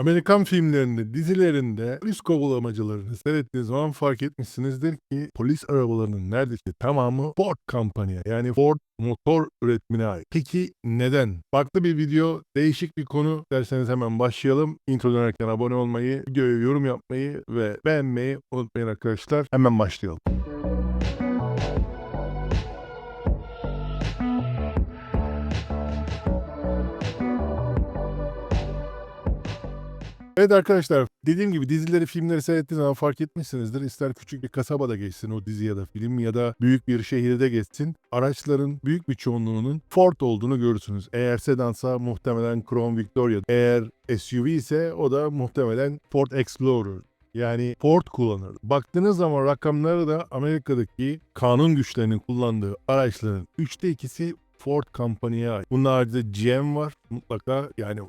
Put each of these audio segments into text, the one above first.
Amerikan filmlerinde, dizilerinde polis kovalamacılarını seyrettiğiniz zaman fark etmişsinizdir ki polis arabalarının neredeyse tamamı Ford kampanya yani Ford motor üretimine ait. Peki neden? Farklı bir video, değişik bir konu. Derseniz hemen başlayalım. Intro dönerken abone olmayı, videoya yorum yapmayı ve beğenmeyi unutmayın arkadaşlar. Hemen başlayalım. Evet arkadaşlar dediğim gibi dizileri filmleri seyrettiğiniz zaman fark etmişsinizdir. İster küçük bir kasabada geçsin o dizi ya da film ya da büyük bir şehirde geçsin. Araçların büyük bir çoğunluğunun Ford olduğunu görürsünüz. Eğer sedansa muhtemelen Crown Victoria. Eğer SUV ise o da muhtemelen Ford Explorer. Yani Ford kullanır. Baktığınız zaman rakamları da Amerika'daki kanun güçlerinin kullandığı araçların üçte ikisi Ford kampanyaya ait. Bunun haricinde GM var mutlaka yani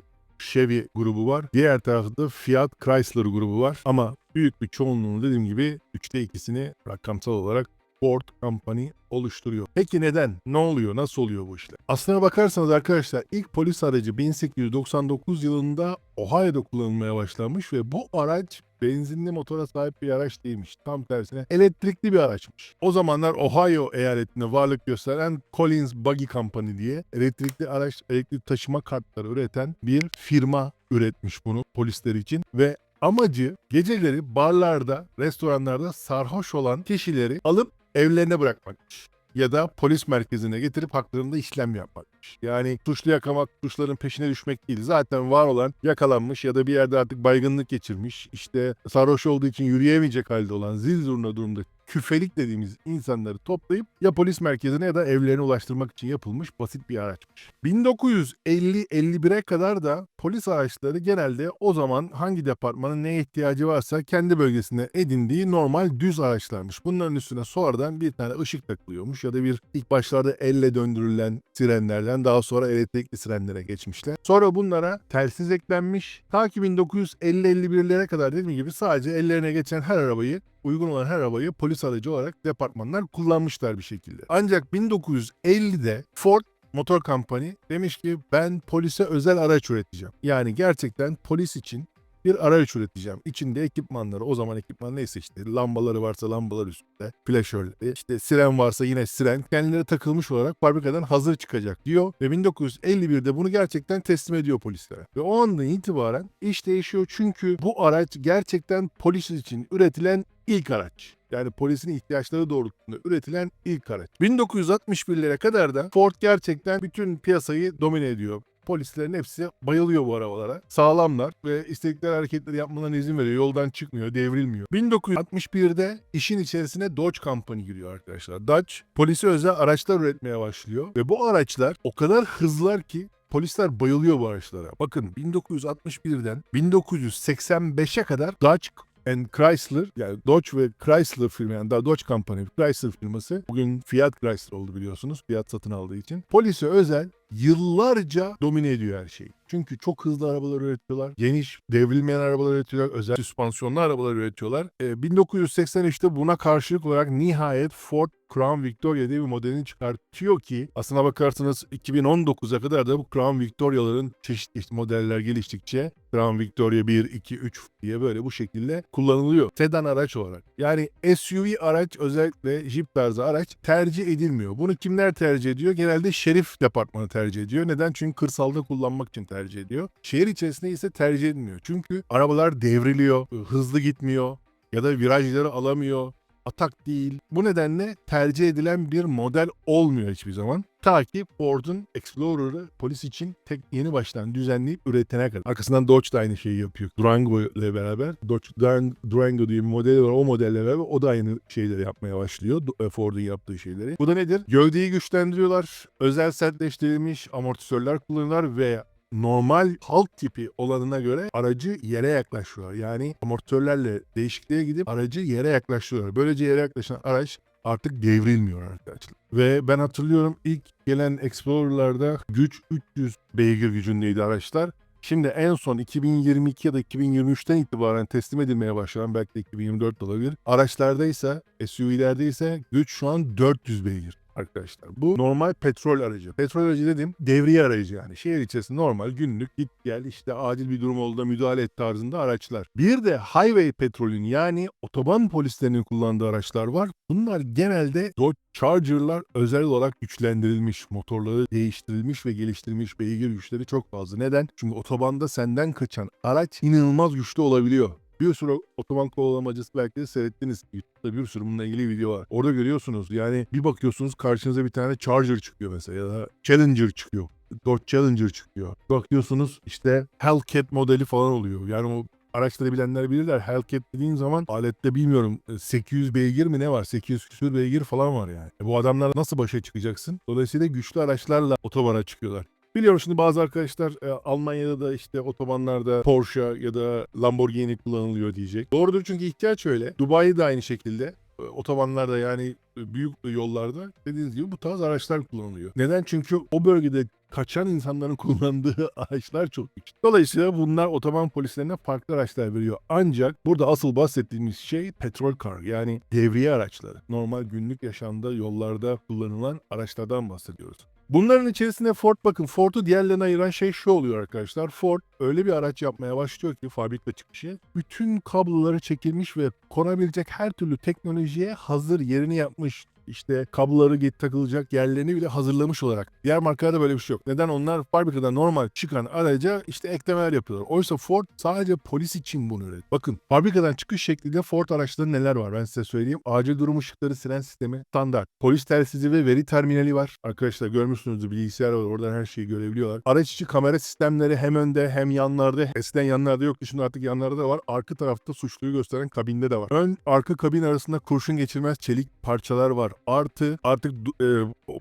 Chevy grubu var. Diğer tarafta Fiat Chrysler grubu var. Ama büyük bir çoğunluğunu dediğim gibi üçte ikisini rakamsal olarak Ford Company oluşturuyor. Peki neden? Ne oluyor? Nasıl oluyor bu işler? Aslına bakarsanız arkadaşlar ilk polis aracı 1899 yılında Ohio'da kullanılmaya başlanmış ve bu araç benzinli motora sahip bir araç değilmiş. Tam tersine elektrikli bir araçmış. O zamanlar Ohio eyaletinde varlık gösteren Collins Buggy Company diye elektrikli araç, elektrikli taşıma kartları üreten bir firma üretmiş bunu polisler için ve amacı geceleri barlarda, restoranlarda sarhoş olan kişileri alıp evlerine bırakmakmış. Ya da polis merkezine getirip haklarında işlem yapmakmış. Yani suçlu yakamak, suçların peşine düşmek değil. Zaten var olan yakalanmış ya da bir yerde artık baygınlık geçirmiş. işte sarhoş olduğu için yürüyemeyecek halde olan zil zurna durumda küfelik dediğimiz insanları toplayıp ya polis merkezine ya da evlerine ulaştırmak için yapılmış basit bir araçmış. 1950-51'e kadar da polis araçları genelde o zaman hangi departmanın neye ihtiyacı varsa kendi bölgesinde edindiği normal düz araçlarmış. Bunların üstüne sonradan bir tane ışık takılıyormuş ya da bir ilk başlarda elle döndürülen sirenlerden daha sonra elektrikli sirenlere geçmişler. Sonra bunlara telsiz eklenmiş. Ta ki 1950-51'lere kadar dediğim gibi sadece ellerine geçen her arabayı uygun olan her arabayı polis aracı olarak departmanlar kullanmışlar bir şekilde. Ancak 1950'de Ford Motor Company demiş ki ben polise özel araç üreteceğim. Yani gerçekten polis için bir araç üreteceğim. İçinde ekipmanları, o zaman ekipman neyse işte lambaları varsa lambalar üstünde, flaşörleri, işte siren varsa yine siren kendileri takılmış olarak fabrikadan hazır çıkacak diyor. Ve 1951'de bunu gerçekten teslim ediyor polislere. Ve o andan itibaren iş değişiyor çünkü bu araç gerçekten polis için üretilen ilk araç. Yani polisin ihtiyaçları doğrultusunda üretilen ilk araç. 1961'lere kadar da Ford gerçekten bütün piyasayı domine ediyor. Polislerin hepsi bayılıyor bu arabalara. Sağlamlar ve istedikleri hareketleri yapmalarına izin veriyor. Yoldan çıkmıyor, devrilmiyor. 1961'de işin içerisine Dodge Company giriyor arkadaşlar. Dodge polisi özel araçlar üretmeye başlıyor ve bu araçlar o kadar hızlılar ki Polisler bayılıyor bu araçlara. Bakın 1961'den 1985'e kadar Dodge and Chrysler yani Dodge ve Chrysler firma yani daha Dodge Company Chrysler firması bugün Fiat Chrysler oldu biliyorsunuz. Fiat satın aldığı için. Polise özel yıllarca domine ediyor her şeyi. Çünkü çok hızlı arabalar üretiyorlar. Geniş, devrilmeyen arabalar üretiyorlar. Özel süspansiyonlu arabalar üretiyorlar. Ee, 1983'te buna karşılık olarak nihayet Ford Crown Victoria diye bir modelini çıkartıyor ki aslına bakarsanız 2019'a kadar da bu Crown Victoria'ların çeşitli modeller geliştikçe Crown Victoria 1, 2, 3 diye böyle bu şekilde kullanılıyor. Sedan araç olarak. Yani SUV araç özellikle Jeep tarzı araç tercih edilmiyor. Bunu kimler tercih ediyor? Genelde şerif departmanı tercih ediyor. Neden? Çünkü kırsalda kullanmak için tercih ediyor. Şehir içerisinde ise tercih edilmiyor. Çünkü arabalar devriliyor, hızlı gitmiyor ya da virajları alamıyor atak değil. Bu nedenle tercih edilen bir model olmuyor hiçbir zaman. Ta ki Ford'un Explorer'ı polis için tek yeni baştan düzenleyip üretene kadar. Arkasından Dodge da aynı şeyi yapıyor. Durango ile beraber. Dodge Duran- Durango diye bir modeli var. O modelle beraber o da aynı şeyleri yapmaya başlıyor. E, Ford'un yaptığı şeyleri. Bu da nedir? Gövdeyi güçlendiriyorlar. Özel sertleştirilmiş amortisörler kullanıyorlar ve normal halk tipi olanına göre aracı yere yaklaşıyorlar. Yani amortisörlerle değişikliğe gidip aracı yere yaklaştırıyorlar. Böylece yere yaklaşan araç artık devrilmiyor arkadaşlar. Ve ben hatırlıyorum ilk gelen Explorer'larda güç 300 beygir gücündeydi araçlar. Şimdi en son 2022 ya da 2023'ten itibaren teslim edilmeye başlanan belki de 2024 de olabilir. Araçlarda ise SUV'lerde ise güç şu an 400 beygir. Arkadaşlar. Bu normal petrol aracı. Petrol aracı dedim devriye aracı yani. Şehir içerisinde normal günlük git gel işte acil bir durum olduğunda müdahale et tarzında araçlar. Bir de highway petrolün yani otoban polislerinin kullandığı araçlar var. Bunlar genelde Dodge Charger'lar özel olarak güçlendirilmiş, motorları değiştirilmiş ve geliştirilmiş beygir güçleri çok fazla. Neden? Çünkü otobanda senden kaçan araç inanılmaz güçlü olabiliyor. Bir sürü otoban kovalamacısı belki de seyrettiniz. YouTube'da bir sürü bununla ilgili video var. Orada görüyorsunuz yani bir bakıyorsunuz karşınıza bir tane Charger çıkıyor mesela ya da Challenger çıkıyor. Dodge Challenger çıkıyor. Bakıyorsunuz işte Hellcat modeli falan oluyor. Yani o araçları bilenler bilirler. Hellcat dediğin zaman alette bilmiyorum e, 800 beygir mi ne var? 800 küsür beygir falan var yani. E bu adamlarla nasıl başa çıkacaksın? Dolayısıyla güçlü araçlarla otobana çıkıyorlar. Biliyorum şimdi bazı arkadaşlar e, Almanya'da da işte otobanlarda Porsche ya da Lamborghini kullanılıyor diyecek. Doğrudur çünkü ihtiyaç öyle. Dubai'de de aynı şekilde e, otobanlarda yani e, büyük yollarda dediğiniz gibi bu tarz araçlar kullanılıyor. Neden? Çünkü o bölgede kaçan insanların kullandığı araçlar çok güçlü. Dolayısıyla bunlar otoban polislerine farklı araçlar veriyor. Ancak burada asıl bahsettiğimiz şey petrol car yani devriye araçları. Normal günlük yaşamda yollarda kullanılan araçlardan bahsediyoruz. Bunların içerisinde Ford bakın Ford'u diğerlerine ayıran şey şu oluyor arkadaşlar. Ford öyle bir araç yapmaya başlıyor ki fabrika çıkışı bütün kabloları çekilmiş ve konabilecek her türlü teknolojiye hazır yerini yapmış işte kabloları git takılacak yerlerini bile hazırlamış olarak. Diğer markalarda böyle bir şey yok. Neden? Onlar fabrikada normal çıkan araca işte eklemeler yapıyorlar. Oysa Ford sadece polis için bunu üretiyor. Bakın fabrikadan çıkış şeklinde Ford araçları neler var ben size söyleyeyim. Acil durum ışıkları siren sistemi standart. Polis telsizi ve veri terminali var. Arkadaşlar görmüşsünüzdür bilgisayar var oradan her şeyi görebiliyorlar. Araç içi kamera sistemleri hem önde hem yanlarda. Eskiden yanlarda yoktu şimdi artık yanlarda da var. Arka tarafta suçluyu gösteren kabinde de var. Ön arka kabin arasında kurşun geçirmez çelik parçalar var. Artı artık e,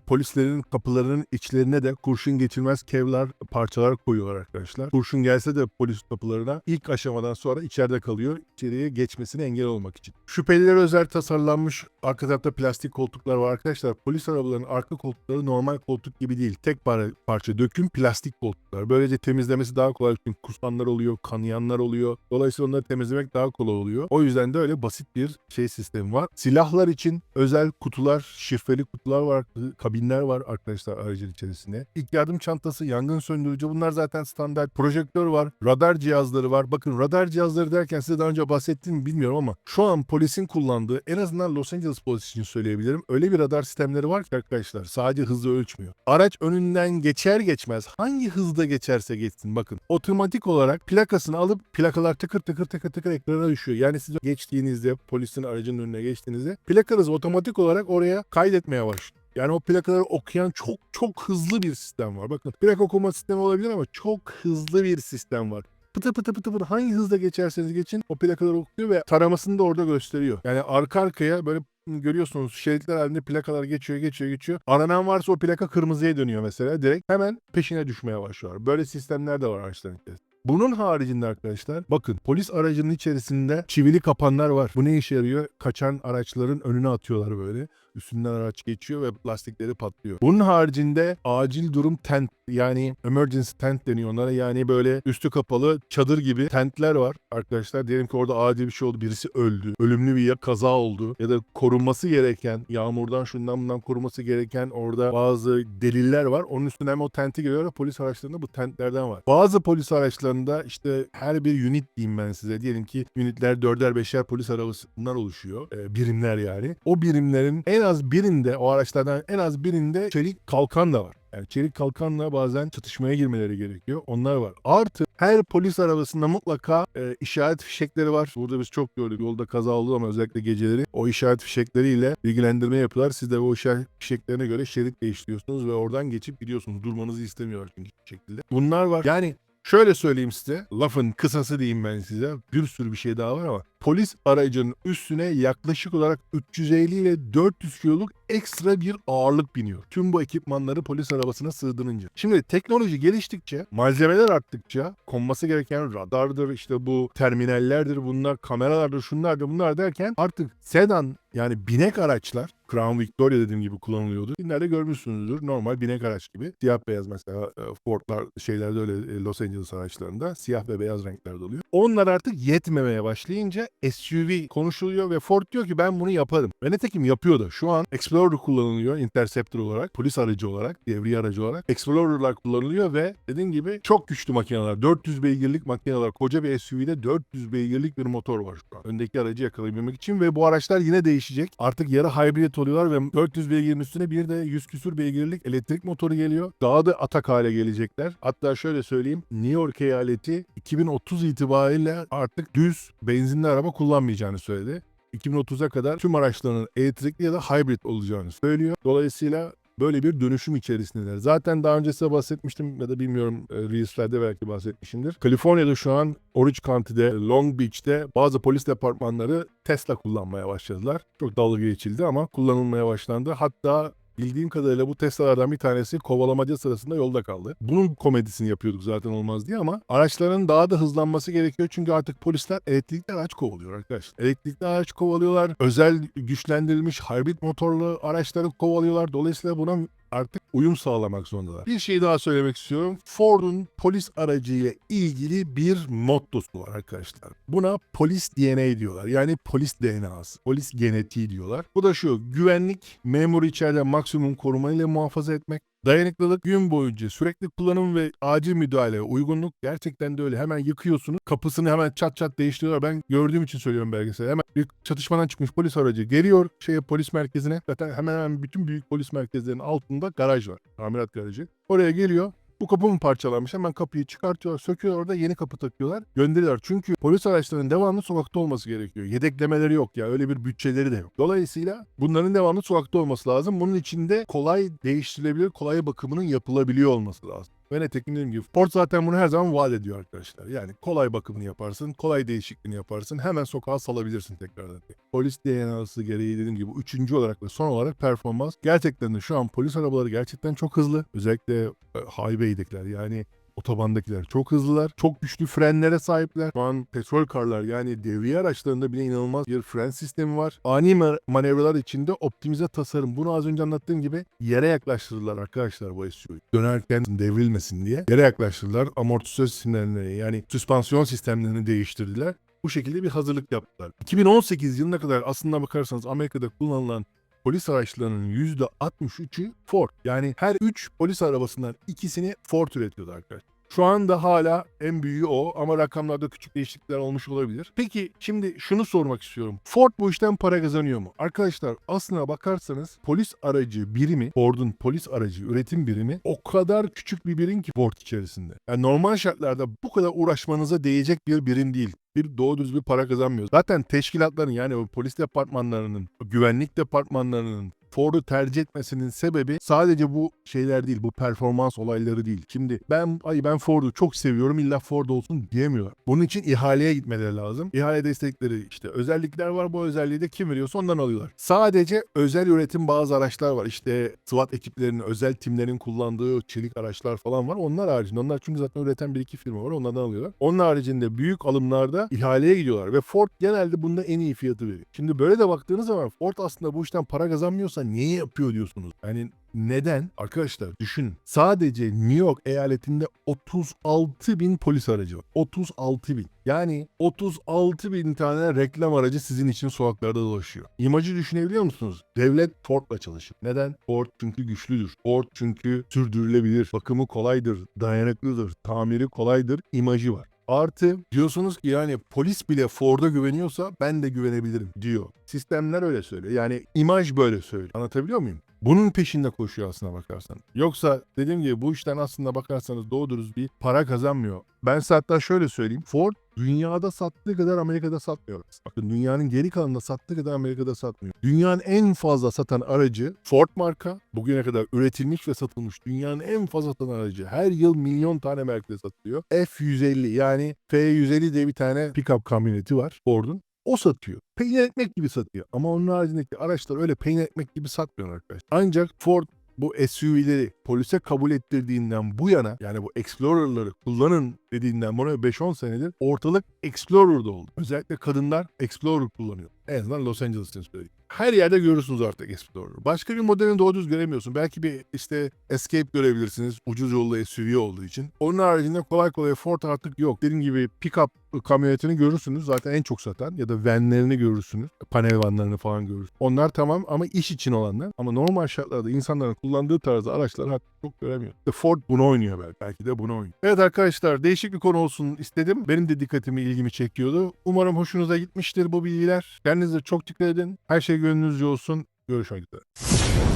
polislerin kapılarının içlerine de kurşun geçirmez kevlar parçalar koyuyorlar arkadaşlar. Kurşun gelse de polis kapılarına ilk aşamadan sonra içeride kalıyor. İçeriye geçmesine engel olmak için. Şüphelilere özel tasarlanmış arka tarafta plastik koltuklar var arkadaşlar. Polis arabalarının arka koltukları normal koltuk gibi değil. Tek par- parça döküm plastik koltuklar. Böylece temizlemesi daha kolay. Çünkü kusanlar oluyor, kanayanlar oluyor. Dolayısıyla onları temizlemek daha kolay oluyor. O yüzden de öyle basit bir şey sistemi var. Silahlar için özel kutular, şifreli kutular var, kabinler var arkadaşlar aracın içerisinde. İlk yardım çantası, yangın söndürücü bunlar zaten standart. Projektör var, radar cihazları var. Bakın radar cihazları derken size daha önce bahsettim mi bilmiyorum ama şu an polisin kullandığı en azından Los Angeles polisi için söyleyebilirim. Öyle bir radar sistemleri var ki arkadaşlar sadece hızı ölçmüyor. Araç önünden geçer geçmez hangi hızda geçerse geçsin bakın otomatik olarak plakasını alıp plakalar tıkır tıkır tıkır tıkır ekrana düşüyor. Yani siz geçtiğinizde polisin aracının önüne geçtiğinizde plakanız otomatik olarak oraya kaydetmeye başlıyor. Yani o plakaları okuyan çok çok hızlı bir sistem var. Bakın plak okuma sistemi olabilir ama çok hızlı bir sistem var. Pıtı pıtı pıtı pıtı hangi hızda geçerseniz geçin o plakaları okuyor ve taramasını da orada gösteriyor. Yani arka arkaya böyle görüyorsunuz şeritler halinde plakalar geçiyor geçiyor geçiyor. Aranan varsa o plaka kırmızıya dönüyor mesela. Direkt hemen peşine düşmeye başlıyor. Böyle sistemler de var araçların içerisinde. Bunun haricinde arkadaşlar bakın polis aracının içerisinde çivili kapanlar var. Bu ne işe yarıyor? Kaçan araçların önüne atıyorlar böyle. Üstünden araç geçiyor ve lastikleri patlıyor. Bunun haricinde acil durum tent yani emergency tent deniyor onlara. Yani böyle üstü kapalı çadır gibi tentler var arkadaşlar. Diyelim ki orada acil bir şey oldu. Birisi öldü. Ölümlü bir ya kaza oldu. Ya da korunması gereken yağmurdan şundan bundan korunması gereken orada bazı deliller var. Onun üstüne hem o tenti giriyor ve polis araçlarında bu tentlerden var. Bazı polis araçlarında işte her bir unit diyeyim ben size. Diyelim ki unitler dörder beşer polis arabasından oluşuyor. Ee, birimler yani. O birimlerin en az birinde o araçlardan en az birinde çelik kalkan da var. Yani çelik kalkanla bazen çatışmaya girmeleri gerekiyor. Onlar var. Artı her polis arabasında mutlaka e, işaret fişekleri var. Burada biz çok gördük. Yolda kaza oldu ama özellikle geceleri o işaret fişekleriyle bilgilendirme yapıyorlar. Siz de o işaret fişeklerine göre şerit değiştiriyorsunuz ve oradan geçip gidiyorsunuz. Durmanızı istemiyorlar çünkü şekilde. Bunlar var. Yani Şöyle söyleyeyim size, lafın kısası diyeyim ben size. Bir sürü bir şey daha var ama polis aracının üstüne yaklaşık olarak 350 ile 400 kiloluk ekstra bir ağırlık biniyor. Tüm bu ekipmanları polis arabasına sığdırınca. Şimdi teknoloji geliştikçe, malzemeler arttıkça konması gereken radardır, işte bu terminallerdir, bunlar kameralardır, şunlardır, bunlar derken artık sedan yani binek araçlar Crown Victoria dediğim gibi kullanılıyordu. Filmlerde görmüşsünüzdür. Normal binek araç gibi. Siyah beyaz mesela e, Ford'lar şeylerde öyle e, Los Angeles araçlarında siyah ve beyaz renklerde oluyor. Onlar artık yetmemeye başlayınca SUV konuşuluyor ve Ford diyor ki ben bunu yaparım. Ve nitekim yapıyor da. Şu an Explorer kullanılıyor Interceptor olarak, polis aracı olarak, devriye aracı olarak. Explorer'lar kullanılıyor ve dediğim gibi çok güçlü makineler. 400 beygirlik makineler. Koca bir SUV'de 400 beygirlik bir motor var şu an. Öndeki aracı yakalayabilmek için ve bu araçlar yine değişecek. Artık yarı hybrid oluyorlar ve 400 beygirin üstüne bir de 100 küsur beygirlik elektrik motoru geliyor. Daha da atak hale gelecekler. Hatta şöyle söyleyeyim. New York eyaleti 2030 itibariyle artık düz benzinli araba kullanmayacağını söyledi. 2030'a kadar tüm araçlarının elektrikli ya da hybrid olacağını söylüyor. Dolayısıyla böyle bir dönüşüm içerisindeler. Zaten daha önce size bahsetmiştim ya da bilmiyorum e, Reels'lerde belki bahsetmişimdir. Kaliforniya'da şu an Orange County'de, Long Beach'te bazı polis departmanları Tesla kullanmaya başladılar. Çok dalga geçildi ama kullanılmaya başlandı. Hatta Bildiğim kadarıyla bu Tesla'lardan bir tanesi kovalamaca sırasında yolda kaldı. Bunun komedisini yapıyorduk zaten olmaz diye ama araçların daha da hızlanması gerekiyor çünkü artık polisler elektrikli araç kovalıyor arkadaşlar. Elektrikli araç kovalıyorlar. Özel güçlendirilmiş hybrid motorlu araçları kovalıyorlar. Dolayısıyla buna artık uyum sağlamak zorundalar. Bir şey daha söylemek istiyorum. Ford'un polis aracıyla ilgili bir mottosu var arkadaşlar. Buna polis DNA diyorlar. Yani polis DNA'sı, polis genetiği diyorlar. Bu da şu, güvenlik, memuru içeride maksimum korumayla muhafaza etmek, Dayanıklılık gün boyunca sürekli kullanım ve acil müdahale, uygunluk gerçekten de öyle. Hemen yıkıyorsunuz. Kapısını hemen çat çat değiştiriyorlar. Ben gördüğüm için söylüyorum belgesel. Hemen bir çatışmadan çıkmış polis aracı geliyor şeye polis merkezine. Zaten hemen hemen bütün büyük polis merkezlerinin altında garaj var. Tamirat garajı. Oraya geliyor. Bu kapı mı parçalanmış? Hemen kapıyı çıkartıyorlar, söküyorlar orada yeni kapı takıyorlar. Gönderiyorlar. Çünkü polis araçlarının devamlı sokakta olması gerekiyor. Yedeklemeleri yok ya. Öyle bir bütçeleri de yok. Dolayısıyla bunların devamlı sokakta olması lazım. Bunun içinde kolay değiştirilebilir, kolay bakımının yapılabiliyor olması lazım. Ve nitekim dediğim gibi Ford zaten bunu her zaman vaat ediyor arkadaşlar. Yani kolay bakımını yaparsın, kolay değişikliğini yaparsın. Hemen sokağa salabilirsin tekrardan. Polis DNA'sı gereği dediğim gibi üçüncü olarak ve son olarak performans. Gerçekten de şu an polis arabaları gerçekten çok hızlı. Özellikle e, highway'dekiler yani otobandakiler çok hızlılar. Çok güçlü frenlere sahipler. Şu an petrol karlar yani devriye araçlarında bile inanılmaz bir fren sistemi var. Ani ma- manevralar içinde optimize tasarım. Bunu az önce anlattığım gibi yere yaklaştırdılar arkadaşlar bu SUV'yu. Dönerken devrilmesin diye yere yaklaştırdılar. Amortisör sistemlerini yani süspansiyon sistemlerini değiştirdiler. Bu şekilde bir hazırlık yaptılar. 2018 yılına kadar aslında bakarsanız Amerika'da kullanılan polis araçlarının %63'ü Ford. Yani her 3 polis arabasından ikisini Ford üretiyordu arkadaşlar. Şu anda hala en büyüğü o ama rakamlarda küçük değişiklikler olmuş olabilir. Peki şimdi şunu sormak istiyorum. Ford bu işten para kazanıyor mu? Arkadaşlar aslına bakarsanız polis aracı birimi, Ford'un polis aracı üretim birimi o kadar küçük bir birim ki Ford içerisinde. Yani normal şartlarda bu kadar uğraşmanıza değecek bir birim değil bir doğru düz bir para kazanmıyor. Zaten teşkilatların yani polis departmanlarının, güvenlik departmanlarının Ford'u tercih etmesinin sebebi sadece bu şeyler değil, bu performans olayları değil. Şimdi ben ay ben Ford'u çok seviyorum illa Ford olsun diyemiyorlar. Bunun için ihaleye gitmeleri lazım. İhale destekleri işte özellikler var. Bu özelliği de kim veriyorsa ondan alıyorlar. Sadece özel üretim bazı araçlar var. İşte SWAT ekiplerinin, özel timlerin kullandığı çelik araçlar falan var. Onlar haricinde. Onlar çünkü zaten üreten bir iki firma var. Onlardan alıyorlar. Onun haricinde büyük alımlarda ihaleye gidiyorlar ve Ford genelde bunda en iyi fiyatı veriyor. Şimdi böyle de baktığınız zaman Ford aslında bu işten para kazanmıyorsa niye yapıyor diyorsunuz? Yani neden? Arkadaşlar düşünün. Sadece New York eyaletinde 36 bin polis aracı var. 36 bin. Yani 36 bin tane reklam aracı sizin için sokaklarda dolaşıyor. İmajı düşünebiliyor musunuz? Devlet Ford'la çalışır. Neden? Ford çünkü güçlüdür. Ford çünkü sürdürülebilir. Bakımı kolaydır. Dayanıklıdır. Tamiri kolaydır. İmajı var. Artı diyorsunuz ki yani polis bile Ford'a güveniyorsa ben de güvenebilirim diyor. Sistemler öyle söylüyor. Yani imaj böyle söylüyor. Anlatabiliyor muyum? Bunun peşinde koşuyor aslına bakarsan. Yoksa dediğim gibi bu işten aslında bakarsanız doğru bir para kazanmıyor. Ben size hatta şöyle söyleyeyim. Ford dünyada sattığı kadar Amerika'da satmıyor. Bakın dünyanın geri kalanında sattığı kadar Amerika'da satmıyor. Dünyanın en fazla satan aracı Ford marka. Bugüne kadar üretilmiş ve satılmış dünyanın en fazla satan aracı. Her yıl milyon tane Mercedes satılıyor. F-150 yani F-150 diye bir tane pickup kamyoneti var Ford'un. O satıyor. Peynir ekmek gibi satıyor. Ama onun haricindeki araçlar öyle peynir ekmek gibi satmıyor arkadaşlar. Ancak Ford bu SUV'leri polise kabul ettirdiğinden bu yana yani bu Explorer'ları kullanın dediğinden buna 5-10 senedir ortalık Explorer'da oldu. Özellikle kadınlar Explorer kullanıyor. En azından Los Angeles için söyleyeyim. her yerde görürsünüz artık Explorer. Başka bir modelini doğru düz göremiyorsun. Belki bir işte Escape görebilirsiniz. Ucuz yolda SUV olduğu için. Onun haricinde kolay kolay Ford artık yok. Dediğim gibi pick-up kamyonetini görürsünüz. Zaten en çok satan ya da vanlerini görürsünüz. Panel vanlarını falan görürsünüz. Onlar tamam ama iş için olanlar. Ama normal şartlarda insanların kullandığı tarzda araçları artık çok göremiyor. İşte Ford bunu oynuyor belki. Belki de bunu oynuyor. Evet arkadaşlar değişik bir konu olsun istedim. Benim de dikkatimi ilgimi çekiyordu. Umarım hoşunuza gitmiştir bu bilgiler. Kendinize çok dikkat edin. Her şey gönlünüzce olsun. Görüşmek üzere.